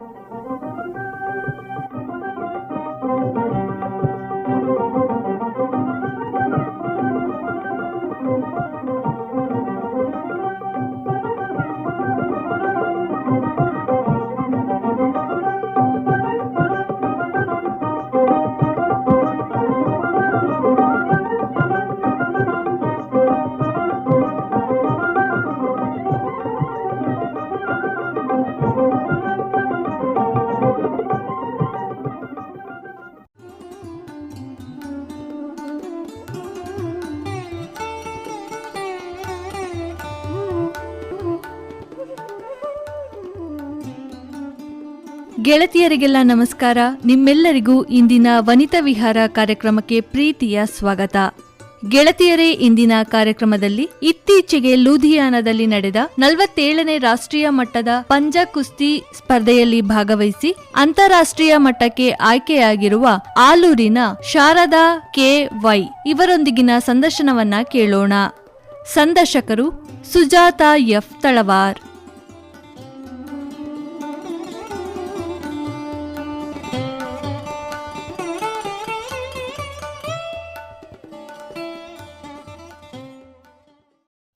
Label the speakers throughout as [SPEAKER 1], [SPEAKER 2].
[SPEAKER 1] Thank you. ಗೆಳತಿಯರಿಗೆಲ್ಲ ನಮಸ್ಕಾರ. ನಿಮ್ಮೆಲ್ಲರಿಗೂ ಇಂದಿನ ವನಿತಾ ವಿಹಾರ ಕಾರ್ಯಕ್ರಮಕ್ಕೆ ಪ್ರೀತಿಯ ಸ್ವಾಗತ. ಗೆಳತಿಯರೇ, ಇಂದಿನ ಕಾರ್ಯಕ್ರಮದಲ್ಲಿ ಇತ್ತೀಚೆಗೆ ಲೂಧಿಯಾನದಲ್ಲಿ ನಡೆದ ನಲವತ್ತೇಳನೇ ರಾಷ್ಟ್ರೀಯ ಮಟ್ಟದ ಪಂಜ ಕುಸ್ತಿ ಸ್ಪರ್ಧೆಯಲ್ಲಿ ಭಾಗವಹಿಸಿ ಅಂತಾರಾಷ್ಟ್ರೀಯ ಮಟ್ಟಕ್ಕೆ ಆಯ್ಕೆಯಾಗಿರುವ ಆಲೂರಿನ ಶಾರದಾ ಕೆ ವೈ ಇವರೊಂದಿಗಿನ ಸಂದರ್ಶನವನ್ನ ಕೇಳೋಣ. ಸಂದರ್ಶಕರು ಸುಜಾತಾ ಎಫ್. ತಳವಾರ್.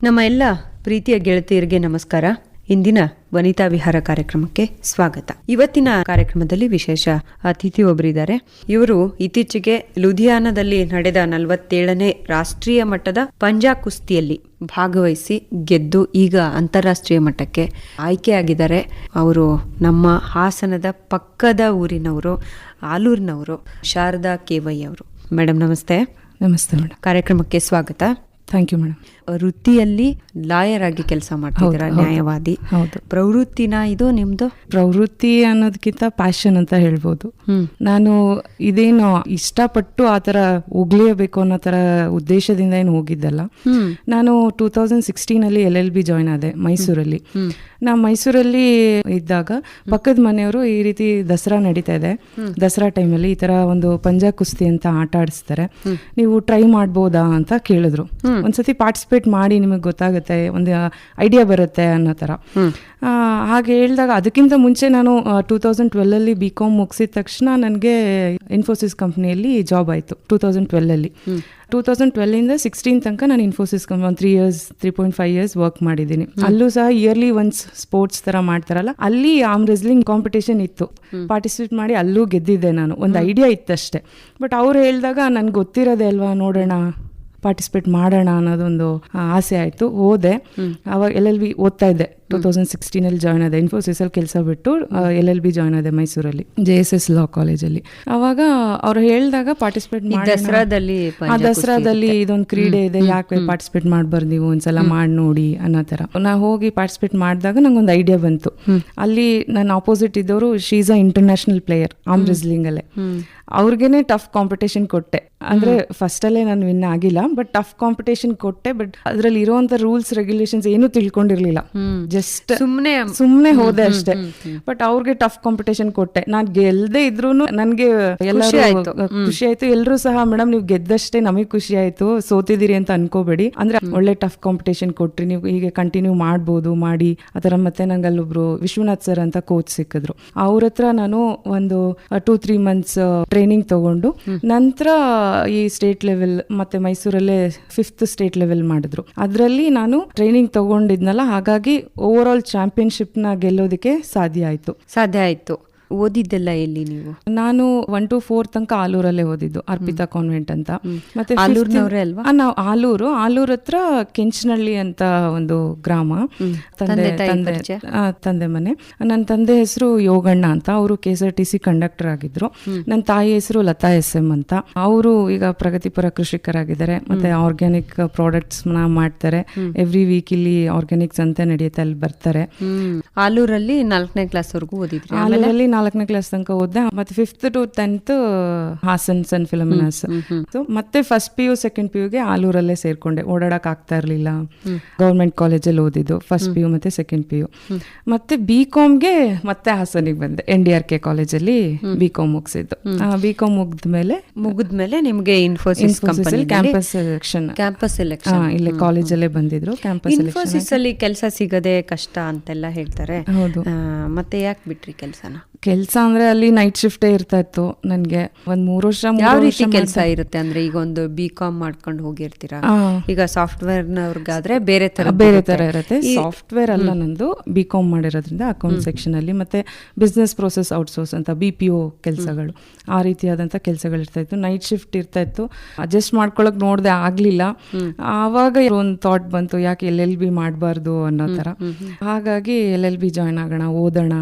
[SPEAKER 2] ನಮ್ಮ ಎಲ್ಲ ಪ್ರೀತಿಯ ಗೆಳತಿಯರಿಗೆ ನಮಸ್ಕಾರ. ಇಂದಿನ ವನಿತಾ ವಿಹಾರ ಕಾರ್ಯಕ್ರಮಕ್ಕೆ ಸ್ವಾಗತ. ಇವತ್ತಿನ ಕಾರ್ಯಕ್ರಮದಲ್ಲಿ ವಿಶೇಷ ಅತಿಥಿ ಒಬ್ಬರಿದ್ದಾರೆ ಇವರು ಇತ್ತೀಚೆಗೆ ಲುಧಿಯಾನದಲ್ಲಿ ನಡೆದ ನಲವತ್ತೇಳನೇ ರಾಷ್ಟ್ರೀಯ ಮಟ್ಟದ ಪಂಜಾ ಕುಸ್ತಿಯಲ್ಲಿ ಭಾಗವಹಿಸಿ ಗೆದ್ದು ಈಗ ಅಂತಾರಾಷ್ಟ್ರೀಯ ಮಟ್ಟಕ್ಕೆ ಆಯ್ಕೆಯಾಗಿದ್ದಾರೆ. ಅವರು ನಮ್ಮ ಹಾಸನದ ಪಕ್ಕದ ಊರಿನವರು ಆಲೂರಿನವರು ಶಾರದಾ ಕೇವೈ ಅವರು. ಮೇಡಮ್ ನಮಸ್ತೆ.
[SPEAKER 3] ನಮಸ್ತೆ ಮೇಡಮ್
[SPEAKER 2] ಕಾರ್ಯಕ್ರಮಕ್ಕೆ ಸ್ವಾಗತ.
[SPEAKER 3] ಥ್ಯಾಂಕ್ ಯು ಮೇಡಮ್
[SPEAKER 2] ವೃತ್ತಿಯಲ್ಲಿ ಲಾಯರ್ ಆಗಿ ಕೆಲಸ ಮಾಡ್ತಿದ್ದೀರಾ. ನ್ಯಾಯವಾದಿ.
[SPEAKER 3] ಹೌದು.
[SPEAKER 2] ಪ್ರವೃತ್ತಿನ ಇದು ನಿಮ್ದು?
[SPEAKER 3] ಪ್ರವೃತ್ತಿ ಅನ್ನೋದಕ್ಕಿಂತ ಪ್ಯಾಷನ್ ಅಂತ ಹೇಳ್ಬೋದು. ನಾನು ಇದೇನು ಇಷ್ಟಪಟ್ಟು ಆ ಥರ ಹೋಗ್ಲೇಬೇಕು ಅನ್ನೋ ತರ ಉದ್ದೇಶದಿಂದ ಏನು ಹೋಗಿದ್ದಲ್ಲ. ನಾನು ಟೂ ತೌಸಂಡ್ ಸಿಕ್ಸ್ಟೀನಲ್ಲಿ ಎಲ್ ಎಲ್ ಬಿ ಜಾಯ್ನ್ ಆದೆ ಮೈಸೂರಲ್ಲಿ. ನಾ ಮೈಸೂರಲ್ಲಿ ಇದ್ದಾಗ ಪಕ್ಕದ ಮನೆಯವರು ಈ ರೀತಿ ದಸರಾ ನಡೀತಾ ಇದೆ. ದಸರಾ ಟೈಮಲ್ಲಿ ಈ ತರ ಒಂದು ಪಂಜಾ ಕುಸ್ತಿ ಅಂತ ಆಟ ಆಡಿಸ್ತಾರೆ. ನೀವು ಟ್ರೈ ಮಾಡ್ಬೋದಾ ಅಂತ ಕೇಳಿದ್ರು. ಒಂದ್ಸತಿ ಪಾರ್ಟಿಸಿಪೇಟ್ ಮಾಡಿ ನಿಮಗೆ ಗೊತ್ತಾಗುತ್ತೆ ಒಂದು ಐಡಿಯಾ ಬರುತ್ತೆ ಅನ್ನೋ ಥರ ಹಾಗೆ ಹೇಳಿದಾಗ ಅದಕ್ಕಿಂತ ಮುಂಚೆ ನಾನು ಟೂ ತೌಸಂಡ್ ಟ್ವೆಲ್ಲಲ್ಲಿ ಬಿ ಕಾಮ್ ಮುಗಿಸಿದ ತಕ್ಷಣ ನನಗೆ ಇನ್ಫೋಸಿಸ್ ಕಂಪ್ನಿಯಲ್ಲಿ ಜಾಬ್ ಆಯಿತು ಟೂ ತೌಸಂಡ್ ಟ್ವೆಲ್ಲಲ್ಲಿ ಟೂ ತೌಸಂಡ್ ಟ್ವೆಲ್ಲಿಂದ ಸಿಕ್ಸ್ಟೀನ್ ತನಕ ನಾನು ಇನ್ಫೋಸಿಸ್ ಕಂಪ್ ಒಂದು three years three point five years work ಮಾಡಿದ್ದೀನಿ ಅಲ್ಲೂ ಸಹ ಇಯರ್ಲಿ ಒನ್ಸ್ ಸ್ಪೋರ್ಟ್ಸ್ ಥರ ಮಾಡ್ತಾರಲ್ಲ ಅಲ್ಲಿ ಆಮ್ ರೆಸ್ಲಿಂಗ್ ಕಾಂಪಿಟೇಷನ್ ಇತ್ತು. ಪಾರ್ಟಿಸಿಪೇಟ್ ಮಾಡಿ ಅಲ್ಲೂ ಗೆದ್ದಿದ್ದೆ ನಾನು. ಒಂದು ಐಡಿಯಾ ಇತ್ತಷ್ಟೇ. ಬಟ್ ಅವ್ರು ಹೇಳಿದಾಗ ನನ್ಗೆ ಗೊತ್ತಿರೋದೇ ಅಲ್ವಾ ನೋಡೋಣ. ಪಾರ್ಟಿಸಿಪೇಟ್ ಮಾಡೋಣ ಅನ್ನೋದೊಂದು ಆಸೆ ಆಯಿತು. ಹೋದೆ. ಅವಾಗ ಎಲ್ ಎಲ್ ಬಿ ಓದ್ತಾ ಇದ್ದೆ. ಟೂ ತೌಸಂಡ್ ಸಿಕ್ಸ್ಟೀನಲ್ಲಿ ಜಾಯ್ನ್ ಆದೆ ಇನ್ಫೋಸಿಸಲ್ಲಿ ಕೆಲಸ ಬಿಟ್ಟು ಎಲ್ ಎಲ್ ಬಿ ಜಾಯ್ನ್ ಆದೆ ಮೈಸೂರಲ್ಲಿ ಜೆ ಎಸ್ ಎಸ್ ಲಾ ಕಾಲೇಜಲ್ಲಿ ಅವಾಗ ಅವ್ರು ಹೇಳಿದಾಗ ಪಾರ್ಟಿಸಿಪೇಟ್ ಮಾಡಿ
[SPEAKER 2] ದಸರಾದಲ್ಲಿ
[SPEAKER 3] ಆ ದಸರಾದಲ್ಲಿ ಇದೊಂದು ಕ್ರೀಡೆ ಇದೆ ಯಾಕೆ ಪಾರ್ಟಿಸಿಪೇಟ್ ಮಾಡಬಾರ್ದು ನೀವು ಒಂದ್ಸಲ ಮಾಡಿ ನೋಡಿ ಅನ್ನೋ ಥರ. ನಾ ಹೋಗಿ ಪಾರ್ಟಿಸಿಪೇಟ್ ಮಾಡಿದಾಗ ನಂಗೆ ಒಂದು ಐಡಿಯಾ ಬಂತು ಅಲ್ಲಿ ನನ್ನ ಆಪೋಸಿಟ್ ಇದ್ದವರು she's a international player arm wrestling ಅಲ್ಲೇ. ಅವ್ರಿಗೇನೆ ಟಫ್ ಕಾಂಪಿಟೇಷನ್ ಕೊಟ್ಟೆ. ಅಂದ್ರೆ ಫಸ್ಟ್ ಅಲ್ಲೇ ನಾನು ವಿನ್ ಆಗಿಲ್ಲ ಬಟ್ ಟಫ್ ಕಾಂಪಿಟೇಷನ್ ಕೊಟ್ಟೆ ಬಟ್ ಅದ್ರಲ್ಲಿ ಇರುವಂತ ರೂಲ್ಸ್ ರೆಗ್ಯುಲೇಷನ್ಸ್ ಏನೂ ತಿಳ್ಕೊಂಡಿರ್ಲಿಲ್ಲ. ಜಸ್ಟ್
[SPEAKER 2] ಸುಮ್ಮನೆ
[SPEAKER 3] ಸುಮ್ಮನೆ ಹೋದೆ ಅಷ್ಟೇ. ಬಟ್ ಅವ್ರಿಗೆ ಟಫ್ ಕಾಂಪಿಟೇಷನ್ ಕೊಟ್ಟೆ. ನಾನ್ ಗೆಲ್ದೆ ಇದ್ರು ನನ್ಗೆ ಎಲ್ಲರೂ ಖುಷಿ ಆಯ್ತು. ಎಲ್ಲರೂ ಸಹ ಮೇಡಮ್ ನೀವು ಗೆದ್ದಷ್ಟೇ ನಮಗೆ ಖುಷಿ ಆಯ್ತು. ಸೋತಿದ್ದೀರಿ ಅಂತ ಅನ್ಕೋಬೇಡಿ. ಅಂದ್ರೆ ಒಳ್ಳೆ ಟಫ್ ಕಾಂಪಿಟೇಷನ್ ಕೊಟ್ರಿ. ನೀವು ಹೀಗೆ ಕಂಟಿನ್ಯೂ ಮಾಡ್ಬೋದು ಮಾಡಿ. ಆತರ ಮತ್ತೆ ನಂಗೆ ಅಲ್ಲೊಬ್ರು ವಿಶ್ವನಾಥ್ ಸರ್ ಅಂತ ಕೋಚ್ ಸಿಕ್ಕಿದ್ರು. ಅವ್ರ ಹತ್ರ ನಾನು ಒಂದು ಟೂ ತ್ರೀ ಮಂತ್ಸ್ ಟ್ರೈನಿಂಗ್ ತಗೊಂಡು ನಂತರ ಈ ಸ್ಟೇಟ್ ಲೆವೆಲ್ ಮತ್ತೆ ಮೈಸೂರಲ್ಲೇ ಫಿಫ್ತ್ ಸ್ಟೇಟ್ ಲೆವೆಲ್ ಮಾಡಿದ್ರು. ಅದರಲ್ಲಿ ನಾನು ಟ್ರೈನಿಂಗ್ ತಗೊಂಡಿದ್ನಲ್ಲ ಹಾಗಾಗಿ ಓವರ್ ಆಲ್ ಚಾಂಪಿಯನ್ಶಿಪ್ನ ಗೆಲ್ಲೋದಕ್ಕೆ ಸಾಧ್ಯ ಆಯಿತು.
[SPEAKER 2] ಸಾಧ್ಯ ಆಯ್ತು. ಓದಿದ್ದೆಲ್ಲ ಎಲ್ಲಿ ನೀವು?
[SPEAKER 3] ನಾನು ಒನ್ ಟು ಫೋರ್ ತನಕ ಆಲೂರಲ್ಲೇ ಓದಿದ್ದು ಅರ್ಪಿತಾ ಕಾನ್ವೆಂಟ್ ಅಂತ. ಮತ್ತೆ
[SPEAKER 2] ಅಲ್ವಾ?
[SPEAKER 3] ನಾವು ಆಲೂರು ಆಲೂರ್ ಹತ್ರ ಕೆಂಚನಹಳ್ಳಿ ಅಂತ ಒಂದು ಗ್ರಾಮ. ತಂದೆ ತಂದೆ? ತಂದೆ ಮನೆ. ನನ್ನ ತಂದೆ ಹೆಸರು ಯೋಗಣ್ಣ ಅಂತ ಅವರು K S R T C conductor ಆಗಿದ್ರು. ನನ್ನ ತಾಯಿ ಹೆಸರು ಲತಾ ಎಸ್ ಎಂ ಅಂತ. ಅವರು ಈಗ ಪ್ರಗತಿಪರ ಕೃಷಿಕರಾಗಿದ್ದಾರೆ ಮತ್ತೆ ಆರ್ಗ್ಯಾನಿಕ್ ಪ್ರಾಡಕ್ಟ್ಸ್ ಮಾಡ್ತಾರೆ. ಎವ್ರಿ ವೀಕ್ ಇಲ್ಲಿ ಆರ್ಗ್ಯಾನಿಕ್ಸ್ ಅಂತ ನಡೆಯುತ್ತೆ ಅಲ್ಲಿ ಬರ್ತಾರೆ.
[SPEAKER 2] ಆಲೂರಲ್ಲಿ ನಾಲ್ಕನೇ ಕ್ಲಾಸ್ ವರೆಗೂ ಓದಿದ್ರು
[SPEAKER 3] ಆಲೂರಲ್ಲಿ ನಾಲ್ಕನೇ ಕ್ಲಾಸ್ ತನಕ ಓದ್ದೆ. ಮತ್ತೆ fifth to tenth Hassan Saint Philomena's ಮತ್ತೆ first P U second P ಯುಗೆ ಆಲೂರಲ್ಲೇ ಸೇರ್ಕೊಂಡೆ. ಓಡಾಡಕ್ ಆಗ್ತಾ ಇರ್ಲಿಲ್ಲ. ಗೌರ್ಮೆಂಟ್ ಕಾಲೇಜಲ್ಲಿ ಓದಿದ್ದು. ಫಸ್ಟ್ ಪಿ ಯು ಮತ್ತೆ ಸೆಕೆಂಡ್ ಪಿ ಯು ಮತ್ತೆ ಬಿ ಕಾಮ್ಗೆ ಮತ್ತೆ ಹಾಸನಿಗೆ ಬಂದೆ. ಎನ್ ಡಿ ಆರ್ ಕೆ ಕಾಲೇಜಲ್ಲಿ ಬಿ ಕಾಮ್ ಮುಗಿಸಿದ್ದು. ಬಿ ಕಾಮ್ ಮುಗಿದ್ಮೇಲೆ
[SPEAKER 2] ಮುಗಿದ್ಮೇಲೆ ನಿಮ್ಗೆ Infosys company
[SPEAKER 3] campus selection
[SPEAKER 2] campus selection
[SPEAKER 3] ಇಲ್ಲೇ ಕಾಲೇಜಲ್ಲೇ ಬಂದಿದ್ರು. ಕ್ಯಾಂಪಸ್
[SPEAKER 2] ಇನ್ಫೋಸಿಸ್ ಅಲ್ಲಿ ಕೆಲಸ ಸಿಗದೆ ಕಷ್ಟ ಅಂತೆಲ್ಲ ಹೇಳ್ತಾರೆ.
[SPEAKER 3] ಹೌದು.
[SPEAKER 2] ಮತ್ತೆ ಯಾಕೆ ಬಿಟ್ರಿ ಕೆಲಸನ?
[SPEAKER 3] ಕೆಲಸ ಅಂದ್ರೆ ಅಲ್ಲಿ ನೈಟ್ ಶಿಫ್ಟೇ ಇರ್ತಾ ಇತ್ತು ನನಗೆ. ಒಂದ್ ಮೂರು ವರ್ಷ
[SPEAKER 2] ಯಾವ
[SPEAKER 3] ವರ್ಷ
[SPEAKER 2] ರೀತಿ ಕೆಲಸ ಇರುತ್ತೆ ಅಂದ್ರೆ ಈಗ ಒಂದು ಬಿ ಕಾಮ್ ಮಾಡ್ಕೊಂಡು ಹೋಗಿರ್ತೀರಾ? ಈಗ ಸಾಫ್ಟ್ವೇರ್ ನವ್ರಿಗಾದ್ರೆ ಬೇರೆ ತರ
[SPEAKER 3] ಬೇರೆ ತರ ಇರುತ್ತೆ. ಸಾಫ್ಟ್ವೇರ್ ಅಲ್ಲ ನಂದು ಬಿ ಕಾಮ್ ಮಾಡಿರೋದ್ರಿಂದ ಅಕೌಂಟ್ ಸೆಕ್ಷನ್ ಅಲ್ಲಿ. ಮತ್ತೆ ಬಿಸ್ನೆಸ್ ಪ್ರೋಸೆಸ್ ಔಟ್ಸೋರ್ಸ್ ಅಂತ ಬಿ ಪಿ ಒ ಕೆಲಸಗಳು. ಆ ರೀತಿಯಾದಂತ ಕೆಲಸಗಳು ಇರ್ತಾ ಇತ್ತು. ನೈಟ್ ಶಿಫ್ಟ್ ಇರ್ತಾ ಇತ್ತು. ಅಡ್ಜಸ್ಟ್ ಮಾಡ್ಕೊಳಕ್ ನೋಡ್ದೆ ಆಗ್ಲಿಲ್ಲ. ಆವಾಗ ಒಂದು ಥಾಟ್ ಬಂತು ಯಾಕೆ ಎಲ್ ಎಲ್ ಬಿ ಮಾಡಬಾರ್ದು ಅನ್ನೋ ತರ. ಹಾಗಾಗಿ ಎಲ್ ಎಲ್ ಬಿ ಜಾಯ್ನ್ ಆಗೋಣ ಓದೋಣ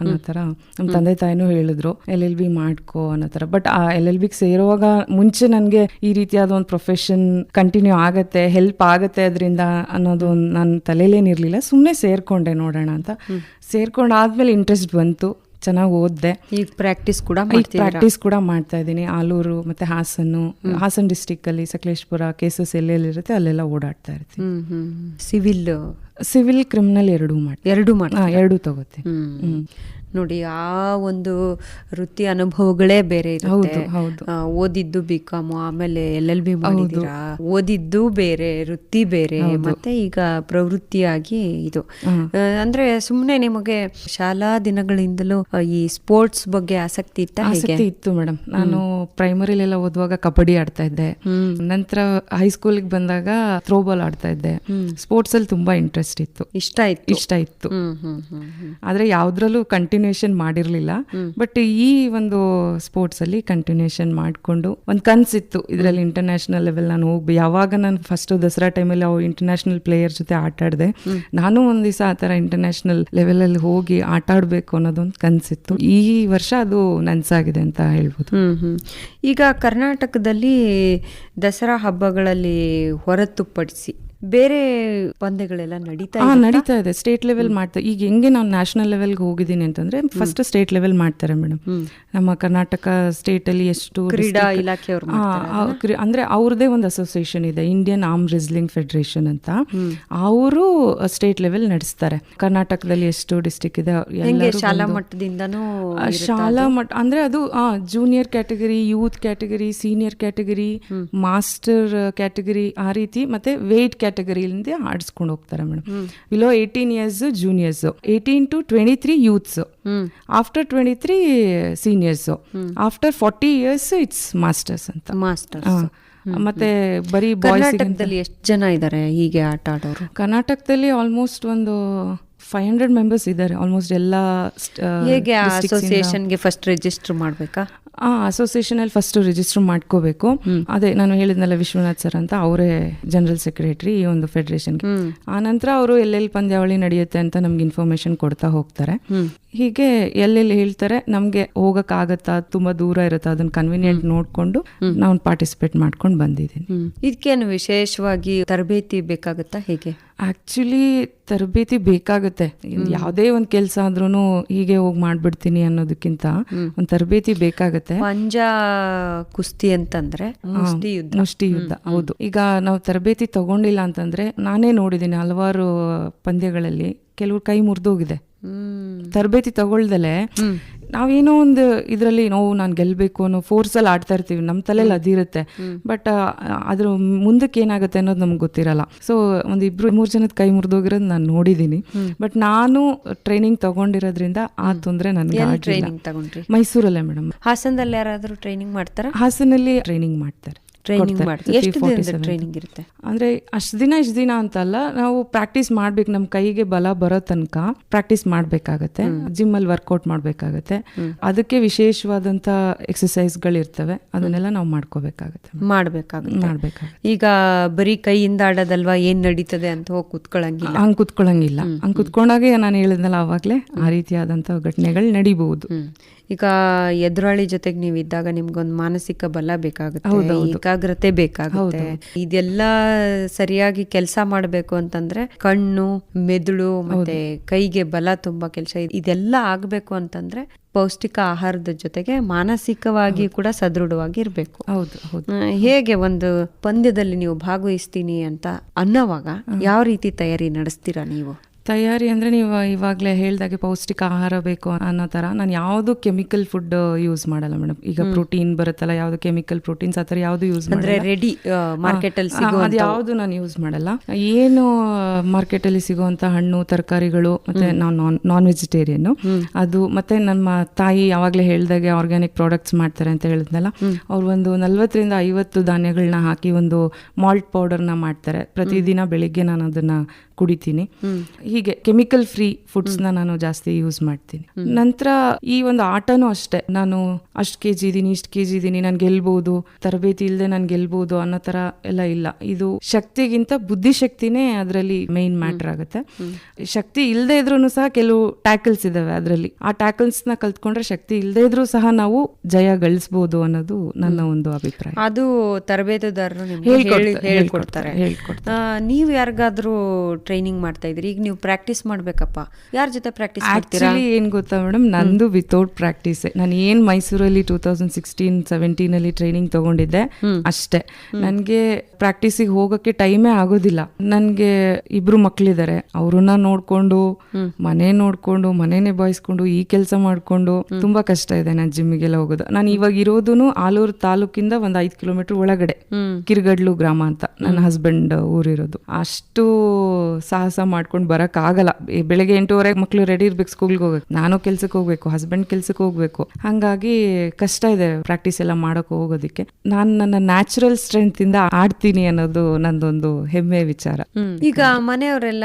[SPEAKER 3] ಅನ್ನೋ ತರ. ನಮ್ಮ ತಂದೆ ತಾಯಿನೂ ಹೇಳಿದ್ರು ಎಲ್ ಎಲ್ ಬಿ ಮಾಡ್ಕೋ ಅನ್ನೋ ತರ ಬಟ್ ಆ ಎಲ್ ಎಲ್ ಬಿಗೆ ಸೇರುವಾಗ ಮುಂಚೆ ನನಗೆ ಈ ರೀತಿಯಾದ ಒಂದು ಪ್ರೊಫೆಷನ್ ಕಂಟಿನ್ಯೂ ಆಗತ್ತೆ ಹೆಲ್ಪ್ ಆಗತ್ತೆ ಅದರಿಂದ ಅನ್ನೋದು ನನ್ನ ತಲೆಯಲ್ಲೇನಿರಲಿಲ್ಲ ಸುಮ್ಮನೆ ಸೇರ್ಕೊಂಡೆ ನೋಡೋಣ ಅಂತ. ಸೇರ್ಕೊಂಡಾದ್ಮೇಲೆ ಇಂಟ್ರೆಸ್ಟ್ ಬಂತು. ಚೆನ್ನಾಗಿ ಓದ್ದೆ.
[SPEAKER 2] ಈಗ ಪ್ರಾಕ್ಟೀಸ್ ಕೂಡ
[SPEAKER 3] ಪ್ರಾಕ್ಟೀಸ್ ಕೂಡ ಮಾಡ್ತಾ ಇದ್ದೀನಿ. ಆಲೂರು ಮತ್ತೆ ಹಾಸನ್ನು ಹಾಸನ್ ಡಿಸ್ಟಿಕ್ ಅಲ್ಲಿ ಸಕಲೇಶ್ಪುರ ಕೇಸಸ್ ಎಲ್ಲೆಲ್ಲಿರುತ್ತೆ ಅಲ್ಲೆಲ್ಲ ಓಡಾಡ್ತಾ ಇರ್ತೀನಿ.
[SPEAKER 2] ಸಿವಿಲ್
[SPEAKER 3] ಸಿವಿಲ್ ಕ್ರಿಮಿನಲ್ ಎರಡು ಮಾಡ್ತೀನಿ.
[SPEAKER 2] ಎರಡು ಮಾಡಿ
[SPEAKER 3] ಎರಡು ತಗೋತೀನಿ.
[SPEAKER 2] ನೋಡಿ ಆ ಒಂದು ವೃತ್ತಿ ಅನುಭವಗಳೇ ಬೇರೆ ಇರುತ್ತೆ. ಓದಿದ್ದು ಬಿ ಕಾಮ್ ಆಮೇಲೆ ಎಲ್ ಎಲ್ ಬಿ ಮಾಡಿದೀರಾ ಓದಿದ್ದು ಬೇರೆ ವೃತ್ತಿ ಬೇರೆ ಮತ್ತೆ ಈಗ ಪ್ರವೃತ್ತಿಯಾಗಿ ಇದು. ಅಂದ್ರೆ ಸುಮ್ಮನೆ ನಿಮಗೆ ಶಾಲಾ ದಿನಗಳಿಂದಲೂ ಈ ಸ್ಪೋರ್ಟ್ಸ್ ಬಗ್ಗೆ ಆಸಕ್ತಿ ಇತ್ತ
[SPEAKER 3] ಆಸಕ್ತಿ ಇತ್ತು ಮೇಡಮ್. ನಾನು ಪ್ರೈಮರಿಲೆಲ್ಲ ಓದುವಾಗ ಕಬಡ್ಡಿ ಆಡ್ತಾ ಇದ್ದೆ. ನಂತರ ಹೈಸ್ಕೂಲಿಗೆ ಬಂದಾಗ ಥ್ರೋಬಾಲ್ ಆಡ್ತಾ ಇದ್ದೆ. ಸ್ಪೋರ್ಟ್ಸ್ ಅಲ್ಲಿ ತುಂಬಾ ಇಂಟ್ರೆಸ್ಟ್ ಇತ್ತು.
[SPEAKER 2] ಇಷ್ಟ ಇತ್ತು.
[SPEAKER 3] ಇಷ್ಟ ಇತ್ತು. ಆದ್ರೆ ಯಾವ್ದ್ರಲ್ಲೂ ಕಂಟಿನ್ಯೂಷನ್ ಮಾಡಿರ್ಲಿಲ್ಲ. ಬಟ್ ಈ ಒಂದು ಸ್ಪೋರ್ಟ್ಸ್ ಅಲ್ಲಿ ಕಂಟಿನ್ಯೂಷನ್ ಮಾಡ್ಕೊಂಡು ಒಂದ್ ಕನ್ಸಿತ್ತು ಇದರಲ್ಲಿ ಇಂಟರ್ನ್ಯಾಷನಲ್ ಲೆವೆಲ್ ನಾನು ಹೋಗ್ಬೇಕು ಯಾವಾಗ ನಾನು ಫಸ್ಟ್ ದಸರಾ ಟೈಮಲ್ಲಿ ಅವ್ರು ಇಂಟರ್ನ್ಯಾಷನಲ್ ಪ್ಲೇಯರ್ ಜೊತೆ ಆಟ ಆಡಿದೆ. ನಾನು ಒಂದು ದಿವಸ ಆ ತರ ಇಂಟರ್ನ್ಯಾಷನಲ್ ಲೆವೆಲಲ್ಲಿ ಹೋಗಿ ಆಟ ಆಡ್ಬೇಕು ಅನ್ನೋದೊಂದು ಕನ್ಸಿತ್ತು. ಈ ವರ್ಷ ಅದು ನನ್ಸಾಗಿದೆ ಅಂತ ಹೇಳ್ಬೋದು.
[SPEAKER 2] ಈಗ ಕರ್ನಾಟಕದಲ್ಲಿ ದಸರಾ ಹಬ್ಬಗಳಲ್ಲಿ ಹೊರತುಪಡಿಸಿ ಬೇರೆ ಪಂದ್ಯಗಳೆಲ್ಲ ನಡೀತಾ?
[SPEAKER 3] ನಡೀತಾ ಇದೆ. ಸ್ಟೇಟ್ ಲೆವೆಲ್ ಮಾಡ್ತಾರೆ ಈಗ ಹೆಂಗೆ ನಾನು ನ್ಯಾಷನಲ್ ಲೆವೆಲ್ಗೆ ಹೋಗಿದ್ದೀನಿ ಅಂತಂದ್ರೆ ಫಸ್ಟ್ ಸ್ಟೇಟ್ ಲೆವೆಲ್ ಮಾಡ್ತಾರೆ ಮೇಡಮ್. ನಮ್ಮ ಕರ್ನಾಟಕ ಸ್ಟೇಟ್ ಅಲ್ಲಿ ಎಷ್ಟು
[SPEAKER 2] ಕ್ರೀಡಾ ಇಲಾಖೆಯವರು
[SPEAKER 3] ಅಂದ್ರೆ ಅವ್ರದೇ ಒಂದು ಅಸೋಸಿಯೇಷನ್ ಇದೆ ಇಂಡಿಯನ್ ಆರ್ಮ್ ರಿಸ್ಲಿಂಗ್ ಫೆಡರೇಷನ್ ಅಂತ. ಅವರು ಸ್ಟೇಟ್ ಲೆವೆಲ್ ನಡೆಸ್ತಾರೆ. ಕರ್ನಾಟಕದಲ್ಲಿ ಎಷ್ಟು ಡಿಸ್ಟಿಕ್ ಇದೆ
[SPEAKER 2] ಶಾಲಾ
[SPEAKER 3] ಮಟ್ಟದಿಂದ
[SPEAKER 2] ಮಟ್ಟದಿಂದನೂ
[SPEAKER 3] ಶಾಲಾ ಮಟ್ಟ ಅಂದ್ರೆ ಅದು junior category youth category senior category master category ಆ ರೀತಿ ಮತ್ತೆ ವೇಟ್ ಕ್ಯಾಟಗರಿಯಿಂದ ಆಡಿಸ್ಕೊಂಡು ಹೋಗ್ತಾರೆ madam. Below eighteen years juniors eighteen to twenty three youths after twenty three seniors after forty years it's masters ಅಂತ.
[SPEAKER 2] ಮಾಸ್ಟರ್
[SPEAKER 3] ಆ, ಮತ್ತೆ ಬರೀ
[SPEAKER 2] ಕರ್ನಾಟಕದಲ್ಲಿ ಎಷ್ಟು ಜನ ಇದ್ದಾರೆ ಹೀಗೆ ಆಟ ಆಡೋರು?
[SPEAKER 3] ಕರ್ನಾಟಕದಲ್ಲಿ ಆಲ್ಮೋಸ್ಟ್ ಒಂದು ಫೈವ್ ಹಂಡ್ರೆಡ್ ಮೆಂಬರ್ಸ್ ಇದ್ದಾರೆ ಆಲ್ಮೋಸ್ಟ್ ಎಲ್ಲ
[SPEAKER 2] ಹೇಗೆ ಅಸೋಸಿಯೇಷನ್ಗೆ ಫಸ್ಟ್ ರಿಜಿಸ್ಟರ್ ಮಾಡ್ಬೇಕಾ?
[SPEAKER 3] ಆ ಅಸೋಸಿಯೇಷನ್ ಅಲ್ಲಿ ಫಸ್ಟ್ ರಿಜಿಸ್ಟರ್ ಮಾಡ್ಕೋಬೇಕು. ಅದೇ ನಾನು ಹೇಳಿದ್ನಲ್ಲ ವಿಶ್ವನಾಥ್ ಸರ್ ಅಂತ ಅವರೇ ಜನರಲ್ ಸೆಕ್ರೆಟರಿ ಈ ಒಂದು ಫೆಡರೇಷನ್ಗೆ ಆ ನಂತರ ಅವರು ಎಲ್ಲೆಲ್ಲಿ ಪಂದ್ಯಾವಳಿ ನಡೆಯುತ್ತೆ ಅಂತ ನಮ್ಗೆ ಇನ್ಫಾರ್ಮೇಶನ್ ಕೊಡ್ತಾ ಹೋಗ್ತಾರೆ. ಹೀಗೆ ಎಲ್ಲೆಲ್ಲಿ ಹೇಳ್ತಾರೆ ನಮ್ಗೆ ಹೋಗಕ್ ಆಗತ್ತಾ ತುಂಬಾ ದೂರ ಇರುತ್ತಾ ಅದನ್ನ ಕನ್ವಿನಿಯೆಂಟ್ ನೋಡ್ಕೊಂಡು ನಾವು ಪಾರ್ಟಿಸಿಪೇಟ್ ಮಾಡ್ಕೊಂಡು ಬಂದಿದ್ದೀನಿ.
[SPEAKER 2] ಇದಕ್ಕೇನು ವಿಶೇಷವಾಗಿ ತರಬೇತಿ ಬೇಕಾಗುತ್ತಾ ಹೇಗೆ?
[SPEAKER 3] ಆಕ್ಚುಲಿ ತರಬೇತಿ ಬೇಕಾಗುತ್ತೆ. ಯಾವುದೇ ಒಂದು ಕೆಲಸ ಆದ್ರೂ ಹೀಗೆ ಹೋಗಿ ಮಾಡಿಬಿಡ್ತೀನಿ ಅನ್ನೋದಕ್ಕಿಂತ ಒಂದು ತರಬೇತಿ ಬೇಕಾಗುತ್ತೆ.
[SPEAKER 2] ಪಂಜಾ ಕುಸ್ತಿ ಅಂತಂದ್ರೆ ಮುಷ್ಟಿ ಯುದ್ಧ.
[SPEAKER 3] ಹೌದು. ಈಗ ನಾವು ತರಬೇತಿ ತಗೊಂಡಿಲ್ಲ ಅಂತಂದ್ರೆ ನಾನೇ ನೋಡಿದ್ದೀನಿ ಹಲವಾರು ಪಂದ್ಯಗಳಲ್ಲಿ ಕೆಲವರು ಕೈ ಮುರಿದೋಗಿದೆ. ತರಬೇತಿ ತಗೊಳ್ದಲೆ ನಾವೇನೋ ಒಂದು ಇದರಲ್ಲಿ ನೋವು ನಾನು ಗೆಲ್ಬೇಕು ಅನ್ನೋ ಫೋರ್ಸ್ ಅಲ್ಲಿ ಆಡ್ತಾ ಇರ್ತೀವಿ. ನಮ್ಮ ತಲೆಯಲ್ಲಿ ಅದಿರುತ್ತೆ. ಬಟ್ ಅದ್ರ ಮುಂದಕ್ಕೆ ಏನಾಗುತ್ತೆ ಅನ್ನೋದು ನಮ್ಗೆ ಗೊತ್ತಿರಲ್ಲ. ಸೊ ಒಂದು ಇಬ್ರು ಮೂರು ಜನದ ಕೈ ಮುರಿದೋಗಿರೋದು ನಾನು ನೋಡಿದ್ದೀನಿ ಬಟ್ ನಾನು ಟ್ರೈನಿಂಗ್ ತಗೊಂಡಿರೋದ್ರಿಂದ ಆ ತೊಂದರೆ ನನಗೆ
[SPEAKER 2] ಟ್ರೈನಿಂಗ್ ತಗೊಂಡ್ರಿ?
[SPEAKER 3] ಮೈಸೂರಲ್ಲೇ ಮೇಡಮ್.
[SPEAKER 2] ಹಾಸನದಲ್ಲಿ ಯಾರಾದರೂ ಟ್ರೈನಿಂಗ್ ಮಾಡ್ತಾರೆ?
[SPEAKER 3] ಹಾಸನಲ್ಲಿ ಟ್ರೈನಿಂಗ್ ಮಾಡ್ತಾರೆ.
[SPEAKER 2] ಟ್ರೈನಿಂಗ್ ಮಾಡ್ತೀವಿ ಎಷ್ಟು ದಿನದ ಟ್ರೈನಿಂಗ್ ಇರುತ್ತೆ.
[SPEAKER 3] ಅಂದ್ರೆ ಅಷ್ಟು ದಿನ ಇಷ್ಟು ದಿನ ಅಂತಲ್ಲ ನಾವು ಪ್ರಾಕ್ಟೀಸ್ ಮಾಡ್ಬೇಕು. ನಮ್ಮ ಕೈಗೆ ಬಲ ಬರೋ ತನಕ ಪ್ರಾಕ್ಟೀಸ್ ಮಾಡ್ಬೇಕಾಗತ್ತೆ. ಜಿಮ್ ಅಲ್ಲಿ ವರ್ಕೌಟ್ ಮಾಡ್ಬೇಕಾಗತ್ತೆ. ಅದಕ್ಕೆ ವಿಶೇಷವಾದಂತ ಎಕ್ಸಸೈಸ್ಗಳು ಇರ್ತವೆ ಅದನ್ನೆಲ್ಲ ನಾವು ಮಾಡ್ಕೋಬೇಕಾಗತ್ತೆ.
[SPEAKER 2] ಮಾಡ್ಬೇಕಾಗುತ್ತೆ.
[SPEAKER 3] ಮಾಡಬೇಕಾಗುತ್ತೆ.
[SPEAKER 2] ಈಗ ಬರೀ ಕೈಯಿಂದ ಆಡೋದಲ್ವಾ? ಏನ್ ನಡೀತದೆ ಅಂತ ಹೋಗಿ ಕುತ್ಕೊಳ್ಳಂಗಿಲ್ಲ
[SPEAKER 3] ಹಂಗ್ ಕುತ್ಕೊಳ್ಳಂಗಿಲ್ಲ ಹಂಗ್ ಕುತ್ಕೊಂಡಾಗೆ ನಾನು ಹೇಳಿದ್ನಲ್ಲ ಅವಾಗ್ಲೇ ಆ ರೀತಿಯಾದಂತ ಘಟನೆಗಳು ನಡಿಬಹುದು.
[SPEAKER 2] ಈಗ ಎದುರಾಳಿ ಜೊತೆಗೆ ನೀವು ಇದ್ದಾಗ ನಿಮ್ಗೊಂದು ಮಾನಸಿಕ ಬಲ ಬೇಕಾಗುತ್ತೆ ಏಕಾಗ್ರತೆ ಬೇಕಾಗುತ್ತೆ. ಇದೆಲ್ಲ ಸರಿಯಾಗಿ ಕೆಲಸ ಮಾಡಬೇಕು ಅಂತಂದ್ರೆ ಕಣ್ಣು ಮೆದುಳು ಮತ್ತೆ ಕೈಗೆ ಬಲ ತುಂಬಾ ಕೆಲಸ ಇದೆಲ್ಲ ಆಗ್ಬೇಕು ಅಂತಂದ್ರೆ ಪೌಷ್ಟಿಕ ಆಹಾರದ ಜೊತೆಗೆ ಮಾನಸಿಕವಾಗಿ ಕೂಡ ಸದೃಢವಾಗಿ ಇರ್ಬೇಕು.
[SPEAKER 3] ಹೌದು ಹೌದು.
[SPEAKER 2] ಹೇಗೆ ಒಂದು ಪಂದ್ಯದಲ್ಲಿ ನೀವು ಭಾಗವಹಿಸ್ತೀನಿ ಅಂತ ಅನ್ನೋವಾಗ ಯಾವ ರೀತಿ ತಯಾರಿ ನಡೆಸ್ತೀರಾ ನೀವು?
[SPEAKER 3] ತಯಾರಿ ಅಂದ್ರೆ ನೀವು ಇವಾಗಲೇ ಹೇಳ್ದಾಗೆ ಪೌಷ್ಟಿಕ ಆಹಾರ ಬೇಕು ಅನ್ನೋ ತರ. ನಾನು ಯಾವುದು ಕೆಮಿಕಲ್ ಫುಡ್ ಯೂಸ್ ಮಾಡಲ್ಲ ಮೇಡಮ್ ಈಗ ಪ್ರೋಟೀನ್ ಬರುತ್ತಲ್ಲ ಯಾವುದು ಕೆಮಿಕಲ್ ಪ್ರೋಟೀನ್ಸ್ ಆ ಥರ ಯಾವುದು ಯೂಸ್
[SPEAKER 2] ಅಂದ್ರೆ ರೆಡಿ ಮಾರ್ಕೆಟಲ್ಲಿ ಸಿಗೋ
[SPEAKER 3] ಅದು ಯಾವುದು ನಾನು ಯೂಸ್ ಮಾಡಲ್ಲ. ಏನು ಮಾರ್ಕೆಟಲ್ಲಿ ಸಿಗುವಂಥ ಹಣ್ಣು ತರಕಾರಿಗಳು ಮತ್ತೆ ನಾನು ನಾನ್ ನಾನ್ ವೆಜಿಟೇರಿಯನ್ನು ಅದು ಮತ್ತೆ ನಮ್ಮ ತಾಯಿ ಯಾವಾಗಲೇ ಹೇಳಿದಾಗೆ ಆರ್ಗ್ಯಾನಿಕ್ ಪ್ರಾಡಕ್ಟ್ಸ್ ಮಾಡ್ತಾರೆ ಅಂತ ಹೇಳಿದ್ನಲ್ಲ. ಅವ್ರು ಒಂದು ನಲ್ವತ್ತರಿಂದ ಐವತ್ತು ಧಾನ್ಯಗಳನ್ನ ಹಾಕಿ ಒಂದು ಮಾಲ್ಟ್ ಪೌಡರ್ನ ಮಾಡ್ತಾರೆ. ಪ್ರತಿದಿನ ಬೆಳಿಗ್ಗೆ ನಾನು ಅದನ್ನ ಕುಡಿತೀನಿ. ಹೀಗೆ ಕೆಮಿಕಲ್ ಫ್ರೀ ಫುಡ್ಸ್ನ ನಾನು ಜಾಸ್ತಿ ಯೂಸ್ ಮಾಡ್ತೀನಿ. ನಂತರ ಈ ಒಂದು ಆಟನೂ ಅಷ್ಟೇ. ನಾನು ಅಷ್ಟು ಕೆ ಜಿ ಇದ್ದೀನಿ ಇಷ್ಟು ಕೆ ಜಿ ಇದ್ದೀನಿ ನಾನು ಗೆಲ್ಬೋದು ತರಬೇತಿ ಇಲ್ಲದೆ ನಾನು ಗೆಲ್ಬೋದು ಅನ್ನೋ ಥರ ಎಲ್ಲ ಇಲ್ಲ. ಇದು ಶಕ್ತಿಗಿಂತ ಬುದ್ಧಿಶಕ್ತಿನೇ ಅದರಲ್ಲಿ ಮೇನ್ ಮ್ಯಾಟರ್ ಆಗುತ್ತೆ. ಶಕ್ತಿ ಇಲ್ಲದೆ ಇದ್ರೂ ಸಹ ಕೆಲವು ಟ್ಯಾಕಲ್ಸ್ ಇದಾವೆ ಅದರಲ್ಲಿ. ಆ ಟ್ಯಾಕಲ್ಸ್ನ ಕಲ್ತ್ಕೊಂಡ್ರೆ ಶಕ್ತಿ ಇಲ್ಲದೆ ಇದ್ರೂ ಸಹ ನಾವು ಜಯ ಗಳಿಸ್ಬೋದು ಅನ್ನೋದು ನನ್ನ ಒಂದು ಅಭಿಪ್ರಾಯ.
[SPEAKER 2] ಅದು ತರಬೇತುದಾರರು
[SPEAKER 3] ಹೇಳ್ಕೊಡ್ತಾರೆ,
[SPEAKER 2] ನೀವು ಯಾರಿಗಾದ್ರೂ ಟ್ರೈನಿಂಗ್ ಮಾಡ್ತಾ ಇದ್ರಿ ಈಗ ನೀವು ಪ್ರಾಕ್ಟೀಸ್ ಮಾಡ್ಬೇಕಪ್ಪ. ಯಾರ ಜೊತೆ ಪ್ರಾಕ್ಟೀಸ್ ಮಾಡ್ತೀರಾ?
[SPEAKER 3] ಆಕ್ಚುಲಿ ಏನ್ ಗೊತ್ತಾ ಮೇಡಮ್ ನಂದು ವಿತೌಟ್ ಪ್ರಾಕ್ಟೀಸ್ ನಾನು ಏನ್ ಮೈಸೂರಲ್ಲಿ ಟೂ ತೌಸಂಡ್ ಸಿಕ್ಸ್ಟೀನ್ ಸೆವೆಂಟೀನ್ ಅಲ್ಲಿ ಟ್ರೈನಿಂಗ್ ತಗೊಂಡಿದ್ದೆ ಅಷ್ಟೇ. ನನ್ಗೆ ಪ್ರಾಕ್ಟೀಸಿಗೆ ಹೋಗಕ್ಕೆ ಟೈಮೇ ಆಗೋದಿಲ್ಲ. ನನ್ಗೆ ಇಬ್ರು ಮಕ್ಳಿದಾರೆ. ಅವ್ರನ್ನ ನೋಡ್ಕೊಂಡು ಮನೆ ನೋಡ್ಕೊಂಡು ಮನೆ ನಿಭಾಯಿಸ್ಕೊಂಡು ಈ ಕೆಲಸ ಮಾಡ್ಕೊಂಡು ತುಂಬಾ ಕಷ್ಟ ಇದೆ ನಾನು ಜಿಮ್ಮಿಗೆಲ್ಲ ಹೋಗೋದು. ನಾನು ಇವಾಗ ಇರೋದು ಆಲೂರು ತಾಲೂಕಿಂದ ಒಂದ್ ಐದ್ ಕಿಲೋಮೀಟರ್ ಒಳಗಡೆ. ಕಿರ್ಗಡ್ಲು ಗ್ರಾಮ ಅಂತ. ನನ್ನ ಹಸ್ಬೆಂಡ್ ಊರಿರೋದು. ಅಷ್ಟು ಸಾಹಸ ಮಾಡ್ಕೊಂಡು ಬರಕ್ ಆಗಲ್ಲ. ಬೆಳಿಗ್ಗೆ ಎಂಟೂವರೆಗೆ ಮಕ್ಳು ರೆಡಿ ಇರ್ಬೇಕು ಸ್ಕೂಲ್ಗೆ ಹೋಗಕ್ಕೆ ನಾನು ಕೆಲ್ಸಕ್ಕೆ ಹೋಗ್ಬೇಕು ಹಸ್ಬೆಂಡ್ ಕೆಲ್ಸಕ್ಕೆ ಹೋಗ್ಬೇಕು. ಹಂಗಾಗಿ ಕಷ್ಟ ಇದೆ ಪ್ರಾಕ್ಟೀಸ್ ಎಲ್ಲ ಮಾಡಕ್ ಹೋಗೋದಿಕ್ಕೆ. ನಾನು ನನ್ನ ನ್ಯಾಚುರಲ್ ಸ್ಟ್ರೆಂತ್ ಇಂದ ಆಡ್ತೀನಿ ಅನ್ನೋದು ನಂದೊಂದು ಹೆಮ್ಮೆ ವಿಚಾರ.
[SPEAKER 2] ಈಗ ಮನೆಯವರೆಲ್ಲ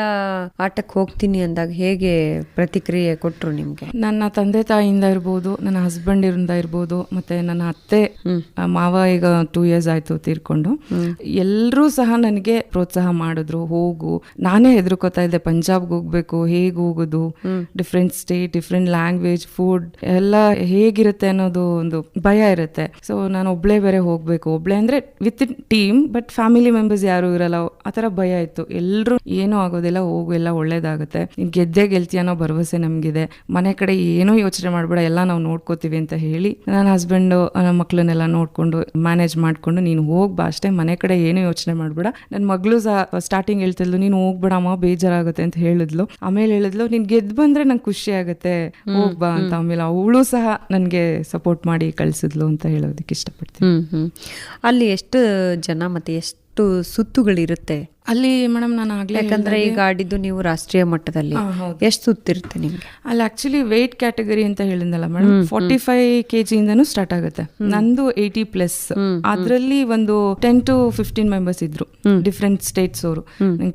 [SPEAKER 2] ಆಟಕ್ಕೆ ಹೋಗ್ತೀನಿ ಅಂದಾಗ ಹೇಗೆ ಪ್ರತಿಕ್ರಿಯೆ ಕೊಟ್ರು ನಿಮ್ಗೆ?
[SPEAKER 3] ನನ್ನ ತಂದೆ ತಾಯಿಯಿಂದ ಇರ್ಬೋದು ನನ್ನ ಹಸ್ಬೆಂಡ್ ಇಂದ ಇರ್ಬೋದು ಮತ್ತೆ ನನ್ನ ಅತ್ತೆ ಮಾವ ಈಗ ಟೂ ಇಯರ್ಸ್ ಆಯ್ತು ತೀರ್ಕೊಂಡು. ಎಲ್ಲರೂ ಸಹ ನನಗೆ ಪ್ರೋತ್ಸಾಹ ಮಾಡಿದ್ರು ಹೋಗು. ನಾನೇ ಹೆದರ್ಕೋತಾ ಇದ್ದೆ ಪಂಜಾಬ್ಗೆ ಹೋಗ್ಬೇಕು ಹೇಗೆ ಹೋಗೋದು different state different language food ಎಲ್ಲ ಹೇಗಿರುತ್ತೆ ಅನ್ನೋದು ಒಂದು ಭಯ ಇರುತ್ತೆ. ಸೊ ನಾನು ಒಬ್ಳೆ ಬೇರೆ ಹೋಗ್ಬೇಕು. ಒಬ್ಳೆ ಅಂದ್ರೆ with team but family members ಯಾರು ಇರಲ್ಲ. ಆ ಥರ ಭಯ ಇತ್ತು. ಎಲ್ಲರೂ ಏನೂ ಆಗೋದಿಲ್ಲ ಹೋಗು ಎಲ್ಲ ಒಳ್ಳೇದಾಗುತ್ತೆ. ಗೆದ್ದೆ ಗೆಲ್ತಿ ಅನ್ನೋ ಭರವಸೆ ನಮಗಿದೆ. ಮನೆ ಕಡೆ ಏನೂ ಯೋಚನೆ ಮಾಡಬೇಡ ಎಲ್ಲ ನಾವು ನೋಡ್ಕೋತೀವಿ ಅಂತ ಹೇಳಿ ನನ್ನ ಹಸ್ಬೆಂಡ್ ಮಕ್ಕಳನ್ನೆಲ್ಲ ನೋಡ್ಕೊಂಡು ಮ್ಯಾನೇಜ್ ಮಾಡ್ಕೊಂಡು ನೀನು ಹೋಗ್ಬಾ ಅಷ್ಟೇ ಮನೆ ಕಡೆ ಏನೂ ಯೋಚನೆ ಮಾಡಬೇಡ. ನನ್ನ ಮಗಳು ಸಹ ಸ್ಟಾರ್ಟಿಂಗ್ ಹೇಳ್ತಿದ್ಲು ನೀನು ಹೋಗ್ಬೇಡಮ್ಮ ಬೇಜಾರಾಗುತ್ತೆ ಅಂತ ಹೇಳಿದ್ಲು. ಆಮೇಲೆ ಹೇಳಿದ್ಲು ನೀನ್ ಗೆದ್ದು ಬಂದ್ರೆ ನಂಗೆ ಖುಷಿ ಆಗುತ್ತೆ. ಹೋಗ್ಬಾ ಅಂತ ಆಮೇಲೆ ಅವಳು ಸಹ ನನಗೆ ಸಪೋರ್ಟ್ ಮಾಡಿ ಕಳ್ಸಿದ್ಲು ಅಂತ ಹೇಳೋದಕ್ಕೆ ಇಷ್ಟಪಡ್ತೀನಿ.
[SPEAKER 2] ಅಲ್ಲಿ ಎಷ್ಟು ಜನ ಮತ್ತೆ ಎಷ್ಟು ಸುತ್ತುಗಳಿರುತ್ತೆ?
[SPEAKER 3] ಅಲ್ಲಿ ಮೇಡಮ್ ನಾನು ಆಗಲೇ
[SPEAKER 2] ಯಾಕಂದ್ರೆ ಈಗ ಆಡಿದ್ದು ನೀವು ರಾಷ್ಟ್ರೀಯ ಮಟ್ಟದಲ್ಲಿ. ಎಷ್ಟು ಸುತ್ತಿರುತ್ತೆ ನಿಮ್ಗೆ?
[SPEAKER 3] ಅಲ್ಲಿ ಆಕ್ಚುಲಿ ವೆಯ್ಟ್ ಕ್ಯಾಟಗರಿ ಅಂತ ಹೇಳಿದ್ನಲ್ಲ ಮೇಡಮ್ ಫೋರ್ಟಿ ಫೈವ್ ಕೆ ಜಿಯಿಂದನೂ ಸ್ಟಾರ್ಟ್ ಆಗುತ್ತೆ. ನಂದು ಏಯ್ಟಿ ಪ್ಲಸ್ ಅದ್ರಲ್ಲಿ ಒಂದು ಟೆನ್ ಟು ಫಿಫ್ಟೀನ್ ಮೆಂಬರ್ಸ್ ಇದ್ರು. ಡಿಫ್ರೆಂಟ್ ಸ್ಟೇಟ್ಸ್ ಅವರು.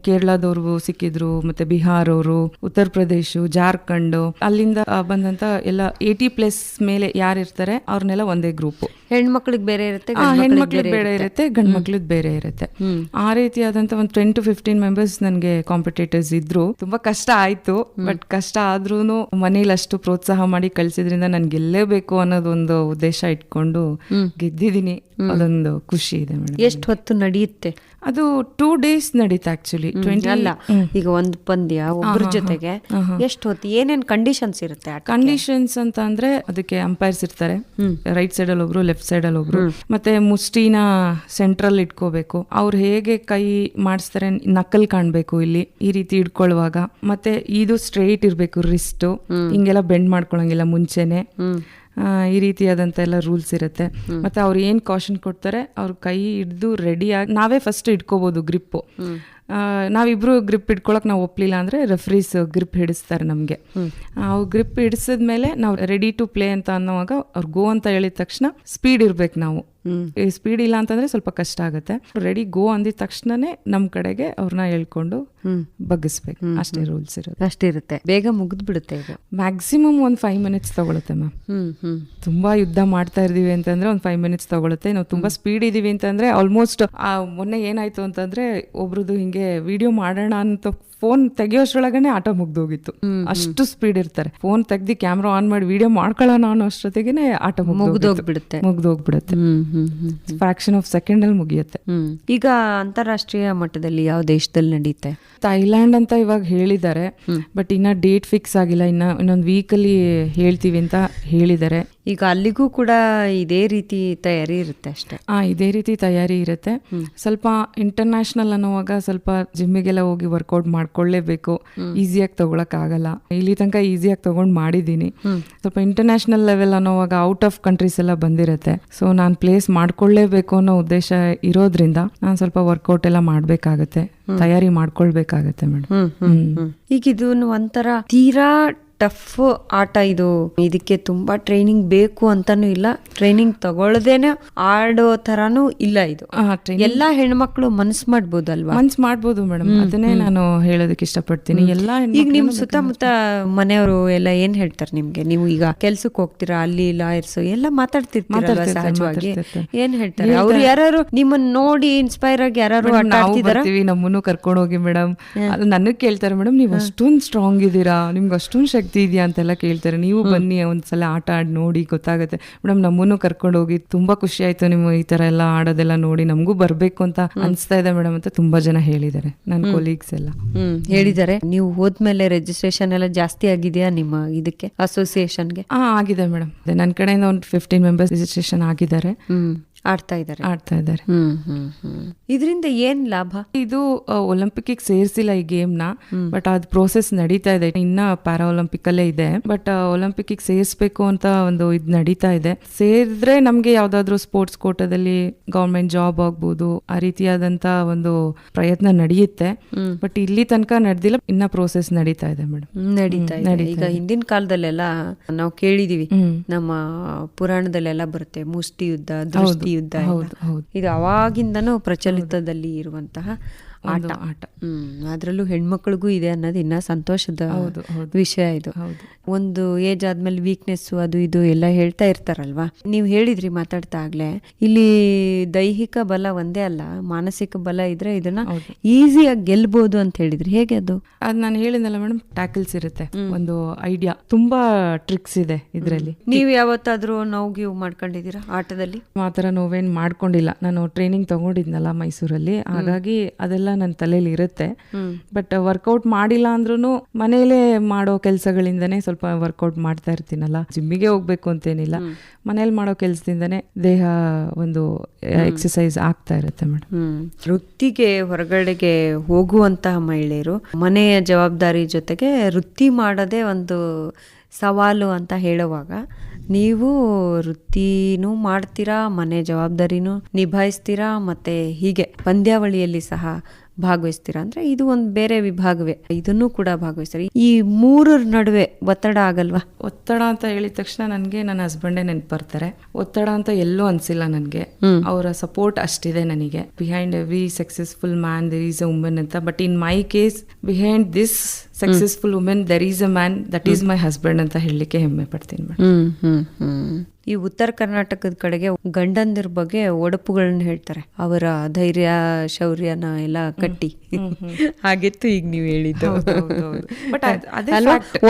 [SPEAKER 3] ಕೇರಳದವ್ರು ಸಿಕ್ಕಿದ್ರು ಮತ್ತೆ ಬಿಹಾರ್ ಅವರು ಉತ್ತರ ಪ್ರದೇಶ ಜಾರ್ಖಂಡ್. ಅಲ್ಲಿಂದ ಬಂದಂತ ಎಲ್ಲ ಏಯ್ಟಿ ಪ್ಲಸ್ ಮೇಲೆ ಯಾರು ಇರ್ತಾರೆ ಅವ್ರನ್ನೆಲ್ಲ ಒಂದೇ ಗ್ರೂಪ್
[SPEAKER 2] ಹೆಣ್ಮಕ್ಳಿಗೆ ಬೇರೆ ಇರುತ್ತೆ
[SPEAKER 3] ಹೆಣ್ಮಕ್ಳಿಗೆ ಬೇರೆ ಇರುತ್ತೆ. ಗಂಡ್ ಮಕ್ಳಿಗೆ ಬೇರೆ ಇರುತ್ತೆ. ಆ ರೀತಿಯಾದಂತ ಒಂದು ಟೆನ್ ಟು ಫಿಫ್ಟೀನ್ ಮೆಂಬರ್ಸ್ ನನಗೆ ಕಾಂಪಿಟೇಟರ್ಸ್ ಇದ್ರು. ತುಂಬಾ ಕಷ್ಟ ಆಯ್ತು ಬಟ್ ಕಷ್ಟ ಆದ್ರೂನು ಮನೇಲಿ ಅಷ್ಟು ಪ್ರೋತ್ಸಾಹ ಮಾಡಿ ಕಳ್ಸಿದ್ರಿಂದ ನನ್ ಗೆಲ್ಲೇಬೇಕು ಅನ್ನೋದೊಂದು ಉದ್ದೇಶ ಇಟ್ಕೊಂಡು ಗೆದ್ದಿದ್ದೀನಿ. ಅದೊಂದು ಖುಷಿ ಇದೆ ಮೇಡಮ್.
[SPEAKER 2] ಎಷ್ಟು ಹೊತ್ತು ನಡೆಯುತ್ತೆ?
[SPEAKER 3] ಅದು ಟೂ ಡೇಸ್ ನಡೀತಾ ಆಕ್ಚುಲಿ ಟ್ವೆಂಟಿ
[SPEAKER 2] ಅಲ್ಲ ಈಗ ಒಂದು ಪಂದ್ಯ ಒಬ್ಬರ ಜೊತೆಗೆ ಎಷ್ಟು ಹೊತ್ತು ಏನೇನು ಕಂಡೀಷನ್ಸ್ ಇರುತ್ತೆ
[SPEAKER 3] ಕಂಡೀಷನ್ಸ್ ಅಂತ ಅಂದ್ರೆ ಅದಕ್ಕೆ ಅಂಪೈರ್ಸ್ ಇರ್ತಾರೆ. ರೈಟ್ ಸೈಡ್ ಅಲ್ಲಿ ಒಬ್ರು ಲೆಫ್ಟ್ ಸೈಡ್ ಅಲ್ಲಿ ಒಬ್ರು. ಮತ್ತೆ ಮುಷ್ಟಿನ ಸೆಂಟ್ರಲ್ ಇಟ್ಕೋಬೇಕು. ಅವ್ರು ಹೇಗೆ ಕೈ ಮಾಡಿಸ್ತಾರೆ ನಕಲ್ ಕಾಣ್ಬೇಕು ಇಲ್ಲಿ ಈ ರೀತಿ ಇಟ್ಕೊಳ್ಳುವಾಗ. ಮತ್ತೆ ಇದು ಸ್ಟ್ರೈಟ್ ಇರ್ಬೇಕು ರಿಸ್ಟ್ ಹಿಂಗೆಲ್ಲ ಬೆಂಡ್ ಮಾಡ್ಕೊಳಂಗಿಲ್ಲ ಮುಂಚೆನೆ. ಈ ರೀತಿಯಾದಂಥ ಎಲ್ಲ ರೂಲ್ಸ್ ಇರುತ್ತೆ. ಮತ್ತು ಅವ್ರು ಏನು ಕಾಷನ್ ಕೊಡ್ತಾರೆ ಅವ್ರ ಕೈ ಹಿಡ್ದು ರೆಡಿಯಾಗಿ ಆಗಿ ನಾವೇ ಫಸ್ಟ್ ಇಟ್ಕೋಬೋದು ಗ್ರಿಪ್ಪು ನಾವಿಬ್ರು ಗ್ರಿಪ್ ಇಟ್ಕೊಳಕ್ ನಾವು ಒಪ್ಲಿಲ್ಲ ಅಂದರೆ ರೆಫ್ರೀಸ್ ಗ್ರಿಪ್ ಹಿಡಿಸ್ತಾರೆ ನಮಗೆ. ಅವ್ರು ಗ್ರಿಪ್ ಹಿಡಿಸಿದ್ಮೇಲೆ ನಾವು ರೆಡಿ ಟು ಪ್ಲೇ ಅಂತ ಅನ್ನೋವಾಗ ಅವ್ರು ಗೋ ಅಂತ ಹೇಳಿದ ತಕ್ಷಣ ಸ್ಪೀಡ್ ಇರ್ಬೇಕು ನಾವು. ಸ್ಪೀಡ್ ಇಲ್ಲ ಅಂತಂದ್ರೆ ಸ್ವಲ್ಪ ಕಷ್ಟ ಆಗುತ್ತೆ. ರೆಡಿ ಗೋ ಅಂದಿದ ತಕ್ಷಣನೇ ನಮ್ ಕಡೆಗೆ ಅವ್ರನ್ನ ಹೇಳ್ಕೊಂಡು ಬಗ್ಗಿಸ್ಬೇಕು. ಅಷ್ಟೇ ರೂಲ್ಸ್ ಇರೋದು.
[SPEAKER 2] ಅಷ್ಟಿರುತ್ತೆ ಬೇಗ ಮುಗಿದ್ ಬಿಡುತ್ತೆ ಇದು.
[SPEAKER 3] ಮ್ಯಾಕ್ಸಿಮಮ್ ಒಂದು ಫೈವ್ ಮಿನಿಟ್ಸ್ ತಗೊಳುತ್ತೆ ಮ್ಯಾಮ್ ತುಂಬಾ ಯುದ್ಧ ಮಾಡ್ತಾ ಇದೀವಿ ಅಂತಂದ್ರೆ ಒಂದು ಫೈವ್ ಮಿನಿಟ್ಸ್ ತಗೊಳುತ್ತೆ. ನಾವು ತುಂಬಾ ಸ್ಪೀಡ್ ಇದೀವಿ ಅಂತಂದ್ರೆ ಆಲ್ಮೋಸ್ಟ್ ಮೊನ್ನೆ ಏನಾಯ್ತು ಅಂತಂದ್ರೆ ಒಬ್ರದ್ದು ಹಿಂಗೆ ವಿಡಿಯೋ ಮಾಡೋಣ ಅಂತ ಫೋನ್ ತೆಗಿಯೋಷ್ರೊಳಗನೆ ಆಟೋ ಮುಗ್ದೋಗಿತ್ತು. ಅಷ್ಟು ಸ್ಪೀಡ್ ಇರ್ತಾರೆ. ಫೋನ್ ತೆಗ್ದು ಕ್ಯಾಮ್ರಾ ಆನ್ ಮಾಡಿ ವಿಡಿಯೋ ಮಾಡ್ಕೊಳ್ಳೋಣ ಅನ್ನೋ ಅಷ್ಟೊತ್ತಿಗೆ ಆಟೋ
[SPEAKER 2] ಮುಗ್ದೋಗ್ಬಿಡುತ್ತೆ.
[SPEAKER 3] ಮುಗ್ದೋಗ್ಬಿಡುತ್ತೆ. ಫ್ರಾಕ್ಷನ್ ಆಫ್ ಸೆಕೆಂಡ್ ಅಲ್ಲಿ ಮುಗಿಯುತ್ತೆ.
[SPEAKER 2] ಈಗ ಅಂತಾರಾಷ್ಟ್ರೀಯ ಮಟ್ಟದಲ್ಲಿ ಯಾವ ದೇಶದಲ್ಲಿ ನಡೀತೆ?
[SPEAKER 3] ಥೈಲ್ಯಾಂಡ್ ಅಂತ ಇವಾಗ ಹೇಳಿದ್ದಾರೆ. ಬಟ್ ಇನ್ನ ಡೇಟ್ ಫಿಕ್ಸ್ ಆಗಿಲ್ಲ. ಇನ್ನ ಇನ್ನೊಂದು ವೀಕಲ್ಲಿ ಹೇಳ್ತೀವಿ ಅಂತ ಹೇಳಿದ್ದಾರೆ.
[SPEAKER 2] ಈಗ ಅಲ್ಲಿಗೂ ಕೂಡ ಇದೇ ರೀತಿ ತಯಾರಿ ಇರುತ್ತೆ ಅಷ್ಟೇ.
[SPEAKER 3] ಆ ಇದೇ ರೀತಿ ತಯಾರಿ ಇರುತ್ತೆ. ಸ್ವಲ್ಪ ಇಂಟರ್ನ್ಯಾಷನಲ್ ಅನ್ನೋವಾಗ ಸ್ವಲ್ಪ ಜಿಮ್ಮಿಗೆಲ್ಲ ಹೋಗಿ ವರ್ಕೌಟ್ ಮಾಡ್ಕೊಳ್ಳೇಬೇಕು. ಈಸಿಯಾಗಿ ತಗೊಳಕ್ ಆಗಲ್ಲ ಇಲ್ಲಿ ತನಕ ಈಸಿಯಾಗಿ ತಗೊಂಡ್ ಮಾಡಿದ್ದೀನಿ. ಸ್ವಲ್ಪ ಇಂಟರ್ನ್ಯಾಷನಲ್ ಲೆವೆಲ್ ಅನ್ನೋವಾಗ ಔಟ್ ಆಫ್ ಕಂಟ್ರೀಸ್ ಎಲ್ಲ ಬಂದಿರುತ್ತೆ. ಸೊ ನಾನು ಪ್ಲೇಸ್ ಮಾಡ್ಕೊಳ್ಳೇಬೇಕು ಅನ್ನೋ ಉದ್ದೇಶ ಇರೋದ್ರಿಂದ ನಾನು ಸ್ವಲ್ಪ ವರ್ಕೌಟ್ ಎಲ್ಲ ಮಾಡ್ಬೇಕಾಗತ್ತೆ. ತಯಾರಿ ಮಾಡ್ಕೊಳ್ಬೇಕಾಗತ್ತೆ ಮೇಡಮ್.
[SPEAKER 2] ಈಗ ಇದು ಒಂಥರ ತೀರಾ ಟಫ್ ಆಟ ಇದು. ಇದಕ್ಕೆ ತುಂಬಾ ಟ್ರೈನಿಂಗ್ ಬೇಕು ಅಂತಾನು ಇಲ್ಲ. ಟ್ರೈನಿಂಗ್ ತಗೊಳ್ಳದೇನೆ ಆಡೋ ತರಾನು ಇಲ್ಲ ಇದು. ಎಲ್ಲಾ ಹೆಣ್ಮಕ್ಳು ಮನ್ಸ್ ಮಾಡ್ಬೋದಲ್ವಾ?
[SPEAKER 3] ಮನ್ಸ್ ಮಾಡ್ಬೋದು ಮೇಡಮ್. ಅದನ್ನೇ ನಾನು ಹೇಳೋದಕ್ಕೆ ಇಷ್ಟಪಡ್ತೀನಿ. ಎಲ್ಲಾ
[SPEAKER 2] ಈಗ ನಿಮ್ ಸುತ್ತಮುತ್ತ ಮನೆಯವರು ಎಲ್ಲ ಏನ್ ಹೇಳ್ತಾರೆ ನಿಮ್ಗೆ? ನೀವು ಈಗ ಕೆಲ್ಸಕ್ಕೆ ಹೋಗ್ತೀರಾ ಅಲ್ಲಿ ಲಾಯರ್ಸ್ ಎಲ್ಲ ಮಾತಾಡ್ತಿರ್ತೀರಲ್ವಾ
[SPEAKER 3] ಮಾತಾಡ್ತಿರ್ತಾರೆ,
[SPEAKER 2] ಸಹಜವಾಗಿ. ಏನ್ ಹೇಳ್ತಾರೆ? ಅವ್ರು ಯಾರು ನಿಮ್ಮನ್ನ ನೋಡಿ ಇನ್ಸ್ಪೈರ್ ಆಗಿ ಯಾರು
[SPEAKER 3] ನಮ್ಮನ್ನು ಕರ್ಕೊಂಡು ಹೋಗಿ ಮೇಡಮ್ ಅದು ನನಗ್ ಕೇಳ್ತಾರೆ ಮೇಡಮ್ ನೀವು ಅಷ್ಟೊಂದ್ ಸ್ಟ್ರಾಂಗ್ ಇದ್ದೀರಾ ನಿಮ್ಗೆ ಅಷ್ಟೊಂದ್ ಶಕ್ತಿ ಇದೆಯಾ ಅಂತೆಲ್ಲ ಕೇಳ್ತಾರೆ. ನೀವು ಬನ್ನಿ ಒಂದ್ಸಲ ಆಟ ಆಡಿ ನೋಡಿ ಗೊತ್ತಾಗುತ್ತೆ. ಮೇಡಮ್ ನಮ್ಮನ್ನು ಕರ್ಕೊಂಡು ಹೋಗಿ ತುಂಬಾ ಖುಷಿ ಆಯ್ತು ನಿಮ್ಮ ಈ ತರ ಎಲ್ಲ ಆಡೋದೆಲ್ಲ ನೋಡಿ. ನಮಗೂ ಬರ್ಬೇಕು ಅಂತ ಅನ್ಸ್ತಾ ಇದೆ ಮೇಡಮ್ ಅಂತ ತುಂಬಾ ಜನ ಹೇಳಿದ್ದಾರೆ. ನನ್ನ ಕೊಲೀಗ್ಸ್ ಎಲ್ಲ.
[SPEAKER 2] ಹೇಳಿದ್ದಾರೆ. ನೀವು ಹೋದ್ಮೇಲೆ ರಿಜಿಸ್ಟ್ರೇಷನ್ ಎಲ್ಲ ಜಾಸ್ತಿ ಆಗಿದೆಯಾ ನಿಮ್ಮ ಇದಕ್ಕೆ ಅಸೋಸಿಯೇಷನ್ಗೆ
[SPEAKER 3] ಹಾ ಆಗಿದೆ ಮೇಡಮ್ ನನ್ನ ಕಡೆಯಿಂದ ಒಂದು ಫಿಫ್ಟೀನ್ ಮೆಂಬರ್ಸ್ ರಿಜಿಸ್ಟ್ರೇಷನ್ ಆಗಿದ್ದಾರೆ.
[SPEAKER 2] ಆಡ್ತಾ ಇದ್ದಾರೆ.
[SPEAKER 3] ಆಡ್ತಾ ಇದ್ದಾರೆ.
[SPEAKER 2] ಹ್ಮ್ ಹ್ಮ್ ಹ್ಮ್. ಇದರಿಂದ ಏನ್ ಲಾಭ?
[SPEAKER 3] ಇದು ಒಲಿಂಪಿಕ್ ಸೇರಿಸಿಲ್ಲ ಈ ಗೇಮ್ನ ಬಟ್ ಅದ್ ಪ್ರೋಸೆಸ್ ನಡೀತಾ ಇದೆ. ಇನ್ನ ಪ್ಯಾರಾ ಒಲಿಂಪಿಕ್ ಅಲ್ಲೇ ಇದೆ ಬಟ್ ಒಲಿಂಪಿಕ್ ಸೇರಿಸಬೇಕು ಅಂತ ಒಂದು ಇದು ನಡೀತಾ ಇದೆ. ಸೇರಿದ್ರೆ ನಮ್ಗೆ ಯಾವ್ದಾದ್ರು ಸ್ಪೋರ್ಟ್ಸ್ ಕೋಟದಲ್ಲಿ ಗವರ್ಮೆಂಟ್ ಜಾಬ್ ಆಗ್ಬಹುದು ಆ ರೀತಿಯಾದಂತ ಒಂದು ಪ್ರಯತ್ನ ನಡೆಯುತ್ತೆ. ಬಟ್ ಇಲ್ಲಿ ತನಕ ನಡೆದಿಲ್ಲ ಇನ್ನ ಪ್ರೋಸೆಸ್ ನಡೀತಾ ಇದೆ ಮೇಡಮ್
[SPEAKER 2] ನಡೀತಾ ಇದೆ. ಈಗ ಹಿಂದಿನ ಕಾಲದಲ್ಲೆಲ್ಲ ನಾವು ಕೇಳಿದೀವಿ ನಮ್ಮ ಪುರಾಣದಲ್ಲೆಲ್ಲ ಬರುತ್ತೆ ಮುಷ್ಟಿ ಯುದ್ಧ ದೃಷ್ಟಿ ಯುದ್ಧ. ಇದು ಅವಾಗಿಂದನೂ ಪ್ರಚಲಿತದಲ್ಲಿ ಇರುವಂತಹ ಆಟ.
[SPEAKER 3] ಆಟ.
[SPEAKER 2] ಹ್ಮ್ ಅದ್ರಲ್ಲೂ ಹೆಣ್ಮಕ್ಳಿಗೂ ಇದೆ ಅನ್ನೋದು ಇನ್ನ ಸಂತೋಷದ. ವಿಷಯ ಇದು.
[SPEAKER 3] ಹೌದು.
[SPEAKER 2] ಒಂದು ಏಜ್ ಆದ್ಮೇಲೆ ವೀಕ್ನೆಸ್ ಅದು ಇದು ಎಲ್ಲ ಹೇಳ್ತಾ ಇರ್ತಾರಲ್ವಾ? ನೀವು ಹೇಳಿದ್ರಿ ಮಾತಾಡ್ತಾ ಆಗ್ಲೇ ಇಲ್ಲಿ ದೈಹಿಕ ಬಲ ಒಂದೇ ಅಲ್ಲ ಮಾನಸಿಕ ಬಲ ಇದ್ರೆ ಇದನ್ನ ಈಸಿಯಾಗಿ ಗೆಲ್ಬಹುದು ಅಂತ ಹೇಳಿದ್ರಿ. ಹೇಗೆ ಅದು?
[SPEAKER 3] ಅದ್ ನಾನು ಹೇಳಿದ್ನಲ್ಲ ಮೇಡಮ್ ಟ್ಯಾಕಲ್ಸ್ ಇರುತ್ತೆ. ಒಂದು ಐಡಿಯಾ ತುಂಬಾ ಟ್ರಿಕ್ಸ್ ಇದೆ ಇದ್ರಲ್ಲಿ.
[SPEAKER 2] ನೀವು ಯಾವತ್ತಾದ್ರೂ ನೋವು ಗೀವ್ ಮಾಡ್ಕೊಂಡಿದ್ದೀರಾ ಆಟದಲ್ಲಿ?
[SPEAKER 3] ಮಾತ್ರ ಥರ ನೋವೇನ್ ಮಾಡ್ಕೊಂಡಿಲ್ಲ. ನಾನು ಟ್ರೈನಿಂಗ್ ತಗೊಂಡಿದ್ನಲ್ಲ ಮೈಸೂರಲ್ಲಿ. ಹಾಗಾಗಿ ಅದೆಲ್ಲ ನನ್ನ ತಲೆಯಲ್ಲಿ ಇರುತ್ತೆ. ಬಟ್ ವರ್ಕೌಟ್ ಮಾಡಿಲ್ಲ ಅಂದ್ರೂ ಮನೇಲೆ ಮಾಡೋ ಕೆಲಸಗಳಿಂದನೇ ಸ್ವಲ್ಪ ವರ್ಕೌಟ್ ಮಾಡ್ತಾ ಇರ್ತೀನಲ್ಲ. ಜಿಮ್ಮಿಗೆ ಹೋಗ್ಬೇಕು ಅಂತೇನಿಲ್ಲ. ಮನೇಲಿ ಮಾಡೋ ಕೆಲಸದಿಂದನೇ ದೇಹ ಒಂದು ಎಕ್ಸಸೈಸ್ ಆಗ್ತಾ ಇರುತ್ತೆ ಮೇಡಮ್
[SPEAKER 2] ವೃತ್ತಿಗೆ ಹೊರಗಡೆಗೆ ಹೋಗುವಂತಹ ಮಹಿಳೆಯರು ಮನೆಯ ಜವಾಬ್ದಾರಿ ಜೊತೆಗೆ ವೃತ್ತಿ ಮಾಡೋದೇ ಒಂದು ಸವಾಲು ಅಂತ ಹೇಳುವಾಗ ನೀವು ವೃತ್ತಿನೂ ಮಾಡ್ತೀರಾ ಮನೆ ಜವಾಬ್ದಾರಿನೂ ನಿಭಾಯಿಸ್ತೀರಾ ಮತ್ತೆ ಹೀಗೆ ಪಂದ್ಯಾವಳಿಯಲ್ಲಿ ಸಹ ಭಾಗವಹಿಸ್ತೀರಾ ಅಂದ್ರೆ ಇದು ಒಂದು ಬೇರೆ ವಿಭಾಗವೇ. ಇದನ್ನು ಕೂಡ ಭಾಗವಹಿಸ್ತಾರೆ. ಈ ಮೂರರ ನಡುವೆ ಒತ್ತಡ ಆಗಲ್ವಾ?
[SPEAKER 3] ಒತ್ತಡ ಅಂತ ಹೇಳಿದ ತಕ್ಷಣ ನನಗೆ ನನ್ನ ಹಸ್ಬೆಂಡೇ ನೆನಪು ಬರ್ತಾರೆ ಒತ್ತಡ ಅಂತ ಎಲ್ಲೂ ಅನ್ಸಿಲ್ಲ ನನಗೆ. ಅವರ ಸಪೋರ್ಟ್ ಅಷ್ಟಿದೆ ನನಗೆ. Behind every successful man there is a women ಅಂತ. But in my case behind this successful women there is a man that is my husband ಅಂತ ಹೇಳಲಿಕ್ಕೆ ಹೆಮ್ಮೆ ಪಡ್ತೀನಿ
[SPEAKER 2] ಈ ಉತ್ತರ ಕರ್ನಾಟಕದ ಕಡೆಗೆ ಗಂಡಂದಿರ ಬಗ್ಗೆ ಒಡಪುಗಳನ್ನ ಹೇಳ್ತಾರೆ. ಅವರ ಧೈರ್ಯ ಶೌರ್ಯನ ಎಲ್ಲ ಕಟ್ಟಿ. ಹಾಗಿತ್ತು ಈಗ ನೀವು ಹೇಳಿದ್ದು.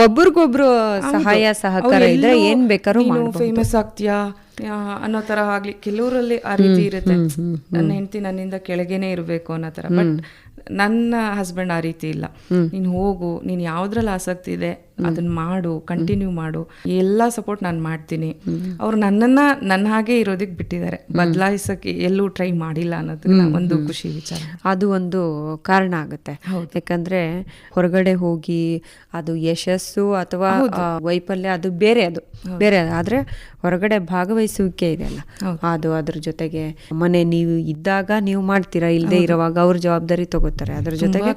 [SPEAKER 2] ಒಬ್ರಿಗೊಬ್ರು ಸಹಾಯ ಸಹಕಾರ ಇದ್ರೆ ಏನ್ ಬೇಕಾದ್ರೂ
[SPEAKER 3] ನೀನು ಫೇಮಸ್ ಆಗ್ತೀಯಾ? ಅನ್ನೋ ತರ ಆಗ್ಲಿ. ಕೆಲವರಲ್ಲಿ ಆ ರೀತಿ ಇರುತ್ತೆ. ನನ್ನ ಹೆಂಡತಿ ನನ್ನಿಂದ ಕೆಳಗೇನೆ ಇರಬೇಕು ಅನ್ನೋ ತರ. ಬಟ್ ನನ್ನ ಹಸ್ಬೆಂಡ್ ಆ ರೀತಿ ಇಲ್ಲ. ನೀನ್ ಹೋಗು ನೀನ್ ಯಾವ್ದ್ರಲ್ಲಿ ಆಸಕ್ತಿ ಇದೆ ಅದನ್ನ ಮಾಡು ಕಂಟಿನ್ಯೂ ಮಾಡು. ಎಲ್ಲಾ ಸಪೋರ್ಟ್ ನಾನು ಮಾಡ್ತೀನಿ. ಅವ್ರು ನನ್ನನ್ನ ನನ್ನ ಹಾಗೆ ಇರೋದಕ್ಕೆ ಬಿಟ್ಟಿದ್ದಾರೆ. ಬದಲಾಯಿಸಕ್ಕೆ ಎಲ್ಲೂ ಟ್ರೈ ಮಾಡಿಲ್ಲ ಅನ್ನೋದು ಒಂದು ಖುಷಿ ವಿಚಾರ.
[SPEAKER 2] ಅದು ಒಂದು ಕಾರಣ ಆಗುತ್ತೆ. ಯಾಕಂದ್ರೆ ಹೊರಗಡೆ ಹೋಗಿ ಅದು ಯಶಸ್ಸು ಅಥವಾ ವೈಫಲ್ಯ ಅದು ಬೇರೆ ಅದು. ಬೇರೆ ಆದ್ರೆ ಹೊರಗಡೆ ಭಾಗವಹಿಸುವಿಕೆ ಇದೆಯಲ್ಲ ಅದು ಅದ್ರ ಜೊತೆಗೆ ಮನೆ ನೀವು ಇದ್ದಾಗ ನೀವು ಮಾಡ್ತೀರಾ? ಇಲ್ಲದೆ ಇರುವಾಗ ಅವ್ರ ಜವಾಬ್ದಾರಿ ತಗೋತಾರೆ. ಅದ್ರ ಜೊತೆಗೆ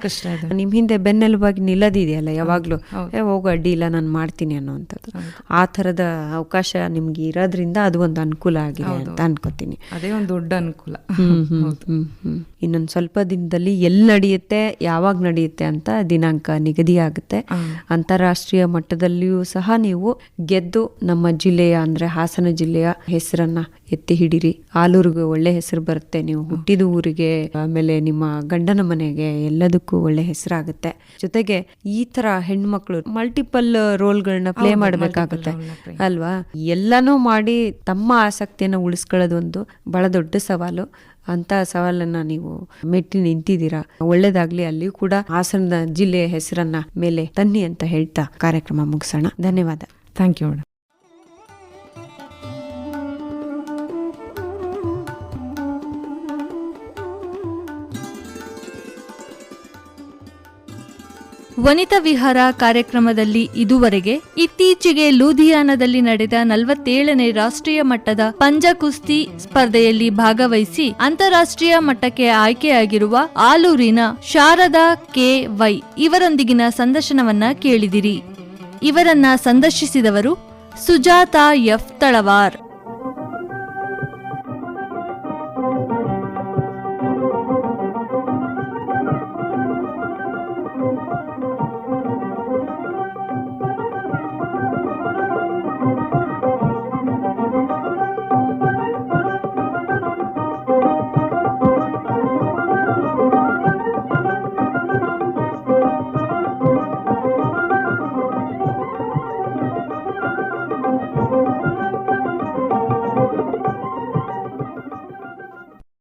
[SPEAKER 2] ನಿಮ್ ಹಿಂದೆ ಬೆನ್ನೆಲುಬಾಗಿ ನಿಲ್ಲದಿದೆಯಲ್ಲ ಯಾವಾಗ್ಲೂ? ಹೋಗು ಅಡ್ಡಿ ಇಲ್ಲ ನಾನು ಮಾಡ್ತೀನಿ ಅನ್ನೋವಂಥದ್ದು. ಆ ಥರದ ಅವಕಾಶ ನಿಮ್ಗೆ ಇರೋದ್ರಿಂದ ಅದು ಒಂದು ಅನುಕೂಲ ಆಗಿದೆ ಅಂತ ಅನ್ಕೋತೀನಿ.
[SPEAKER 3] ಅದೇ ಒಂದು ದೊಡ್ಡ ಅನುಕೂಲ.
[SPEAKER 2] ಇನ್ನೊಂದ್ ಸ್ವಲ್ಪ ದಿನದಲ್ಲಿ ಎಲ್ಲಿ ನಡೆಯುತ್ತೆ ಯಾವಾಗ ನಡೆಯುತ್ತೆ ಅಂತ ದಿನಾಂಕ ನಿಗದಿ ಆಗುತ್ತೆ ಅಂತಾರಾಷ್ಟ್ರೀಯ ಮಟ್ಟದಲ್ಲಿಯೂ ಸಹ ನೀವು ಗೆದ್ದು ನಮ್ಮ ಜಿಲ್ಲೆಯ ಅಂದ್ರೆ ಹಾಸನ ಜಿಲ್ಲೆಯ ಹೆಸರನ್ನ ಎತ್ತಿ ಹಿಡಿರಿ. ಆಲೂರಿಗೆ ಒಳ್ಳೆ ಹೆಸರು ಬರುತ್ತೆ. ನೀವು ಹುಟ್ಟಿದ ಊರಿಗೆ ಆಮೇಲೆ ನಿಮ್ಮ ಗಂಡನ ಮನೆಗೆ ಎಲ್ಲದಕ್ಕೂ ಒಳ್ಳೆ ಹೆಸರಾಗುತ್ತೆ. ಜೊತೆಗೆ ಈ ತರ ಹೆಣ್ಮಕ್ಳು ಮಲ್ಟಿಪಲ್ ರೋಲ್ಗಳನ್ನ ಪ್ಲೇ ಮಾಡಬೇಕಾಗುತ್ತೆ. ಅಲ್ವಾ? ಎಲ್ಲನೂ ಮಾಡಿ ತಮ್ಮ ಆಸಕ್ತಿಯನ್ನ ಉಳಿಸ್ಕೊಳ್ಳೋದು ಒಂದು ಬಹಳ ದೊಡ್ಡ ಸವಾಲು. ಅಂತ ಸವಾಲನ್ನ ನೀವು ಮೆಟ್ಟಿ ನಿಂತಿದ್ದೀರಾ? ಒಳ್ಳೇದಾಗ್ಲಿ ಅಲ್ಲಿ ಕೂಡ ಹಾಸನದ ಜಿಲ್ಲೆಯ ಹೆಸರನ್ನ ಮೇಲೆ ತನ್ನಿ ಅಂತ ಹೇಳ್ತಾ ಕಾರ್ಯಕ್ರಮ ಮುಗಿಸೋಣ. ಧನ್ಯವಾದ.
[SPEAKER 3] ಥ್ಯಾಂಕ್ ಯು ಮೇಡಮ್
[SPEAKER 1] ವನಿತಾ ವಿಹಾರ ಕಾರ್ಯಕ್ರಮದಲ್ಲಿ ಇದುವರೆಗೆ ಇತ್ತೀಚೆಗೆ ಲೂಧಿಯಾನದಲ್ಲಿ ನಡೆದ ನಲವತ್ತೇಳನೇ ರಾಷ್ಟ್ರೀಯ ಮಟ್ಟದ ಪಂಜ ಕುಸ್ತಿ ಸ್ಪರ್ಧೆಯಲ್ಲಿ ಭಾಗವಹಿಸಿ ಅಂತಾರಾಷ್ಟ್ರೀಯ ಮಟ್ಟಕ್ಕೆ ಆಯ್ಕೆಯಾಗಿರುವ ಆಲೂರಿನ ಶಾರದಾ ಕೆ ವೈ ಇವರೊಂದಿಗಿನ ಸಂದರ್ಶನವನ್ನ ಕೇಳಿದಿರಿ. ಇವರನ್ನ ಸಂದರ್ಶಿಸಿದವರು ಸುಜಾತಾ ಎಫ್ ತಳವಾರ್.